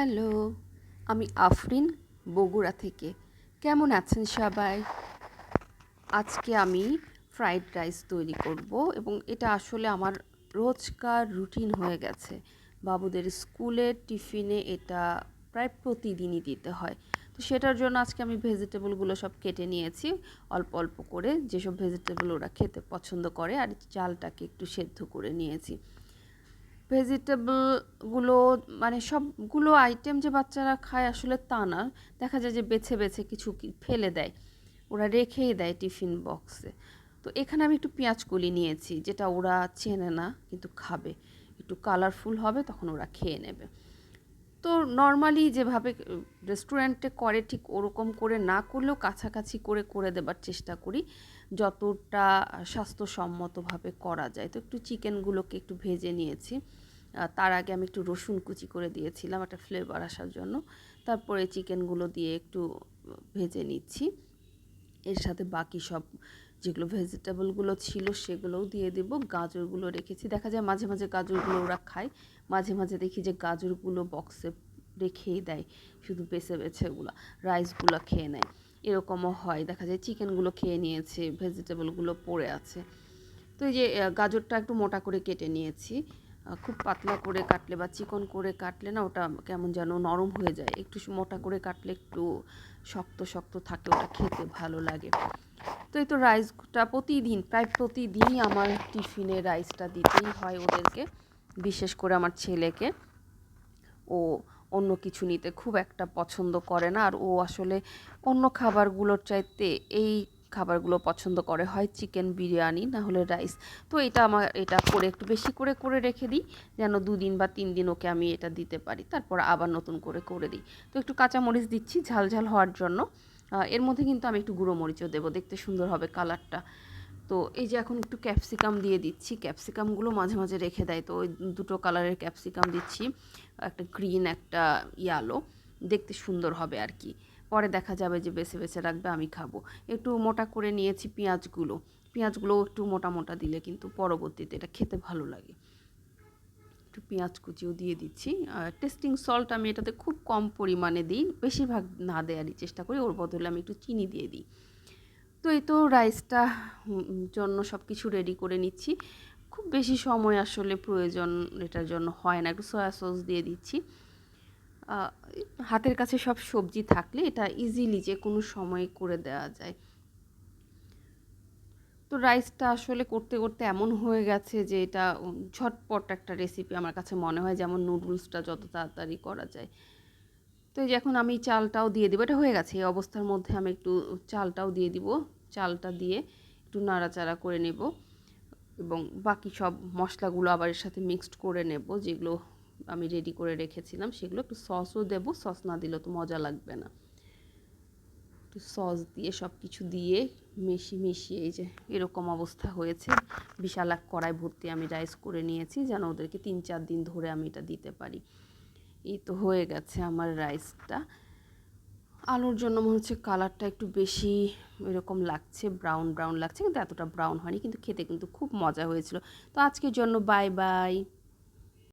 Hello, আমি আফরিন বগুড়া থেকে। কেমন আছেন সবাই? আজকে আমি ফ্রাইড রাইস তৈরি করব এবং এটা আসলে আমার রোজকার রুটিন হয়ে গেছে। বাবুদের স্কুলের টিফিনে এটা প্রায় প্রতিদিনই দিতে হয়। তো সেটার জন্য আজকে আমি ভেজিটেবলগুলো সব কেটে নিয়েছি। অল্প অল্প করে যেসব ভেজিটেবল ওরা খেতে পছন্দ করে, আর চালটাকে একটু সেদ্ধ করে নিয়েছি। ভেজিটেবলগুলো মানে সবগুলো আইটেম যে বাচ্চারা খায় আসলে তা না। দেখা যায় যে বেছে বেছে কিছু ফেলে দেয়। ওরা রেখেই দেয় টিফিন বক্সে। তো এখানে আমি একটু পেঁয়াজ কলি নিয়েছি, যেটা ওরা চেনে না, কিন্তু খাবে। একটু কালারফুল হবে, তখন ওরা খেয়ে নেবে। তো নর্মালি যেভাবে রেস্টুরেন্টে করে ঠিক ওরকম করে না করলেও কাছাকাছি করে করে দেবার চেষ্টা করি। যতটা স্বাস্থ্যসম্মতভাবে করা যায়। তো একটু চিকেনগুলোকে একটু ভেজে নিয়েছি। তার আগে আমি একটু রসুন কুচি করে দিয়েছিলাম একটা ফ্লেভার আসার জন্য। তারপরে চিকেনগুলো দিয়ে একটু ভেজে নিচ্ছি। এর সাথে বাকি সব যেগুলো ভেজিটেবলগুলো ছিল সেগুলোও দিয়ে দেবো। গাজরগুলো রেখেছি। দেখা যায় মাঝে মাঝে গাজরগুলো ওরা খায়। মাঝে মাঝে দেখি যে গাজরগুলো বক্সে রেখেই দেয়। শুধু বেছে বেছে ওগুলো রাইসগুলো খেয়ে নেয়। এরকমও হয়। দেখা যায় চিকেনগুলো খেয়ে নিয়েছে, ভেজিটেবলগুলো পড়ে আছে। তো এই যে গাজরটা একটু মোটা করে কেটে নিয়েছি। খুব পাতলা করে কাটলে বা চিকন করে কাটলে না ওটা কেমন যেন নরম হয়ে যায়। একটু মোটা করে কাটলে একটু শক্ত শক্ত থাকে, ওটা খেতে ভালো লাগে। তো এই তো রাইসটা প্রতিদিন, প্রায় প্রতিদিনই আমার টিফিনে রাইসটা দিতেই হয় ওদেরকে, বিশেষ করে আমার ছেলেকে। ও অন্য কিছু নিতে খুব একটা পছন্দ করে না, আর ও আসলে অন্য খাবারগুলোর চাইতে এই খাবারগুলো পছন্দ করে, হয় চিকেন বিরিয়ানি না হলে রাইস তো এটা আমার, এটা করে একটু বেশি করে করে রেখে দিই, যেন দুদিন বা তিন দিন ওকে আমি এটা দিতে পারি, তারপর আবার নতুন করে করে দিই। তো একটু কাঁচামরিচ দিচ্ছি ঝাল ঝাল হওয়ার জন্য। এর মধ্যে কিন্তু আমি একটু গুঁড়ো মরিচও দেবো, দেখতে সুন্দর হবে কালারটা। তো এই যে এখন একটু ক্যাপসিকাম দিয়ে দিচ্ছি, ক্যাপসিকামগুলো মাঝে মাঝে রেখে দেয়, তো ওই দুটো কালারের ক্যাপসিকাম দিচ্ছি, একটা গ্রিন, একটা ইয়ালো দেখতে সুন্দর হবে আর কি। পরে দেখা যাবে যে বেছে বেছে রাখবে, আমি খাব। একটু মোটা করে নিয়েছি পেঁয়াজগুলো পেঁয়াজগুলো একটু মোটা মোটা দিলে কিন্তু পরবর্তীতে এটা খেতে ভালো লাগে। একটু পেঁয়াজ কুচিও দিয়ে দিচ্ছি। টেস্টিং সল্ট আমি এটাতে খুব কম পরিমাণে দিই, বেশিরভাগ না দেওয়ারই চেষ্টা করি, ওর বদলে আমি একটু চিনি দিয়ে দিই। তো এই তো রাইসটা জন্য সব কিছু রেডি করে নিচ্ছি। খুব বেশি সময় আসলে প্রয়োজন এটার জন্য হয় না, একটু সয়া সস দিয়ে দিচ্ছি। হাতের কাছে সব সবজি থাকলে এটা ইজিলি যে কোনো সময় করে দেওয়া যায়। তো রাইসটা আসলে করতে করতে এমন হয়ে গেছে যে এটা ঝটপট একটা রেসিপি আমার কাছে মনে হয় যেমন নুডলসটা যত তাড়াতাড়ি করা যায়। তো এখন আমি চালটাও দিয়ে দেবো, এটা হয়ে গেছে। এই অবস্থার মধ্যে আমি একটু চালটাও দিয়ে দিব। চালটা দিয়ে একটু নাড়াচাড়া করে নেব এবং বাকি সব মশলাগুলো আবার এর সাথে মিক্সড করে নেব, যেগুলো আমি রেডি করে রেখেছিলাম। সেগুলো একটু সসও দেবো। সস না দিলে তো মজা লাগবে না। একটু সস দিয়ে সব কিছু দিয়ে মিশি, মিশিয়ে এই যে এরকম অবস্থা হয়েছে। বিশাল এক কড়াই ভর্তি আমি রাইস করে নিয়েছি যেন ওদেরকে তিন চার দিন ধরে আমি এটা দিতে পারি। এই তো হয়ে গেছে আমার রাইসটা। আলুর জন্য মনে হচ্ছে কালারটা একটু বেশি এরকম লাগছে, ব্রাউন ব্রাউন লাগছে, কিন্তু এতটা ব্রাউন হয়নি, কিন্তু খেতে কিন্তু খুব মজা হয়েছিল। তো আজকের জন্য বাই বাই